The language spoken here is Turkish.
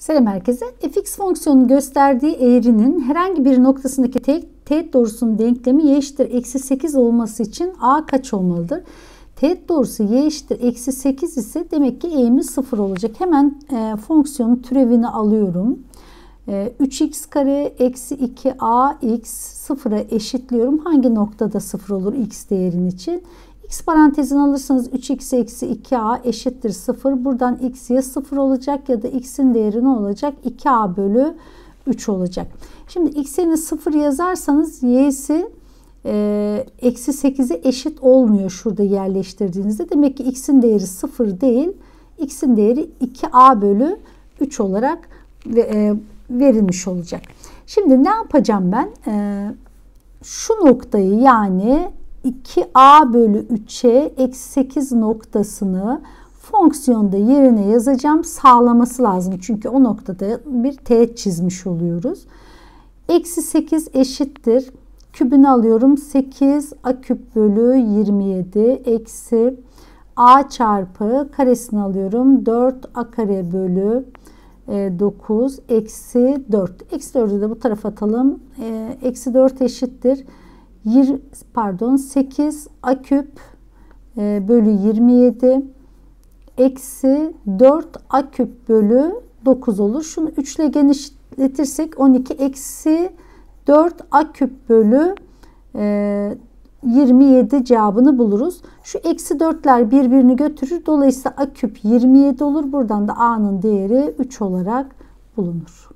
Selam herkese. fx fonksiyonun gösterdiği eğrinin herhangi bir noktasındaki teğet, doğrusunun denklemi y eşittir eksi 8 olması için a kaç olmalıdır? Teğet doğrusu y eşittir eksi 8 ise demek ki eğimi 0 olacak. Hemen e, fonksiyonun türevini alıyorum. E, 3x kare eksi 2ax sıfıra eşitliyorum. Hangi noktada 0 olur x değerin için? X parantezini alırsanız 3x eksi 2a eşittir 0. Buradan x ya 0 olacak ya da x'in değeri ne olacak? 2a bölü 3 olacak. Şimdi x yerine 0 yazarsanız y'si e, eksi 8'e eşit olmuyor şurada yerleştirdiğinizde. Demek ki x'in değeri 0 değil. x'in değeri 2a bölü 3 olarak e, verilmiş olacak. Şimdi ne yapacağım ben? E, şu noktayı yani 2a bölü 3'e eksi 8 noktasını fonksiyonda yerine yazacağım. Sağlaması lazım. Çünkü o noktada bir teğet çizmiş oluyoruz. Eksi 8 eşittir. Kübünü alıyorum. 8 a küp bölü 27 eksi a çarpı karesini alıyorum. 4 a kare bölü 9 e, eksi 4. Eksi 4'ü de bu tarafa atalım. E, eksi 4 eşittir. 20, pardon 8 a küp e, bölü 27 eksi 4 a küp bölü 9 olur. Şunu 3 ile genişletirsek 12 eksi 4 a küp bölü e, 27 cevabını buluruz. Şu eksi 4'ler birbirini götürür. Dolayısıyla a küp 27 olur. Buradan da a'nın değeri 3 olarak bulunur.